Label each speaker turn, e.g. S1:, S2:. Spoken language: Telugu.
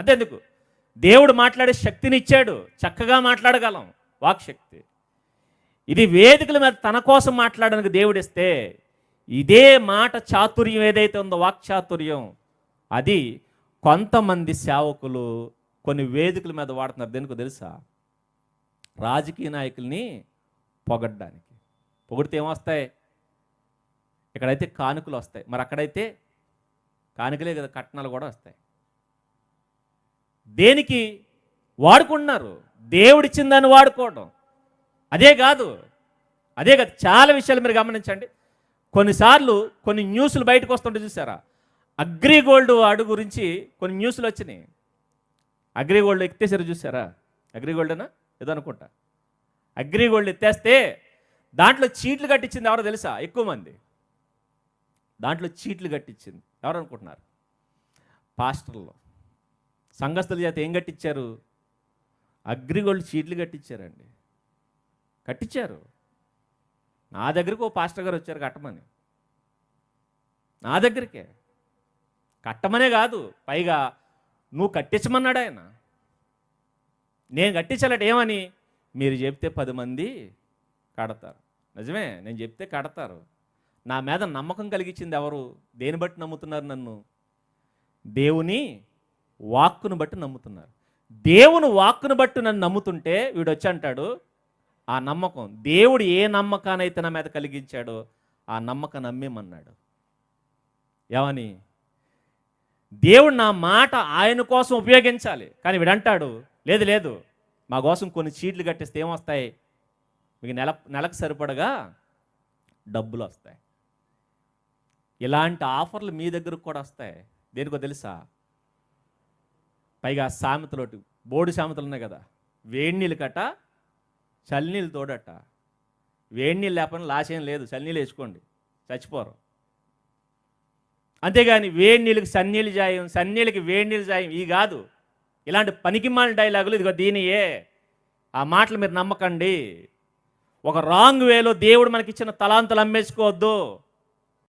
S1: అంతేందుకు? దేవుడు మాట్లాడే శక్తిని ఇచ్చాడు చక్కగా మాట్లాడగలం. వాక్శక్తి. ఇది వేదికల మీద తన కోసం మాట్లాడడానికి దేవుడిస్తే ఇదే మాట చాతుర్యం ఏదైతే ఉందో వాక్చాతుర్యం అది కొంతమంది సేవకులు కొన్ని వేదికల మీద వాడుతున్నారు. దేనికో తెలుసా? రాజకీయ నాయకుల్ని పొగడ్డానికి. పొగిడితే ఏమొస్తాయి? ఇక్కడైతే కానుకలు వస్తాయి. మరి అక్కడైతే కానుకలే కదా కట్నాలు కూడా వస్తాయి. దేనికి? వాడుకుంటున్నారు. దేవుడిచ్చిన దాన్ని వాడుకోవడం. అదే కాదు అదే కాదు చాలా విషయాలు మీరు గమనించండి. కొన్నిసార్లు కొన్ని న్యూస్లు బయటకు వస్తుంటే చూసారా? అగ్రిగోల్డ్ వాడు గురించి కొన్ని న్యూస్లు వచ్చినాయి. అగ్రిగోల్డ్ ఎత్తేసారు చూసారా? అగ్రిగోల్డేనా? ఏదో అనుకుంటా. అగ్రిగోల్డ్ ఎత్తేస్తే దాంట్లో చీట్లు కట్టించింది ఎవరో తెలుసా? ఎక్కువ మంది. దాంట్లో చీట్లు కట్టించింది ఎవరు అనుకుంటున్నారు? పాస్టర్లు. సంఘస్థుల చేత ఏం కట్టించారు? అగ్రిగోల్డ్ షీట్లు కట్టించారండి. కట్టించారు. నా దగ్గరకు ఓ పాస్టర్ గారు వచ్చారు కట్టమని. నా దగ్గరికే. కట్టమనే కాదు పైగా నువ్వు కట్టించమన్నాడు ఆయన. నేను కట్టించాలట ఏమని? మీరు చెప్తే పది మంది కడతారు. నిజమే నేను చెప్తే కడతారు. నా మీద నమ్మకం కలిగించింది ఎవరు? దేని బట్టి నమ్ముతున్నారు నన్ను? దేవుని వాక్కును బట్టి నమ్ముతున్నారు. దేవుని వాక్కును బట్టి నన్ను నమ్ముతుంటే వీడు వచ్చి అంటాడు ఆ నమ్మకం దేవుడు ఏ నమ్మకానైతే నా మీద కలిగించాడో ఆ నమ్మకం నమ్మేమన్నాడు. ఏమని? దేవుడు నా మాట ఆయన కోసం ఉపయోగించాలి. కానీ వీడంటాడు లేదు లేదు మా కోసం కొన్ని చీట్లు కట్టిస్తే ఏమొస్తాయి? మీకు నెల నెలకు సరిపడగా డబ్బులు వస్తాయి. ఇలాంటి ఆఫర్లు మీ దగ్గరకు కూడా వస్తాయి. దేనికో తెలుసా? పైగా సామెతలోటి బోడి సామెతలు ఉన్నాయి కదా. వేడి నీళ్ళు కట్ట చలినీళ్ళు తోడట. వేడి నీళ్ళు లేకపోయినా లాసేం లేదు. చలినీళ్ళు వేసుకోండి. చచ్చిపోరు. అంతేగాని వేడి నీళ్ళకి సన్నీళ్ళు జాయం సన్నీళ్ళకి వేడి నీళ్ళు జాయం ఈ కాదు. ఇలాంటి పనికిమాల డైలాగులు ఇదిగో దీనియే. ఆ మాటలు మీరు నమ్మకండి. ఒక రాంగ్ వేలో దేవుడు మనకి ఇచ్చిన అమ్మేసుకోవద్దు.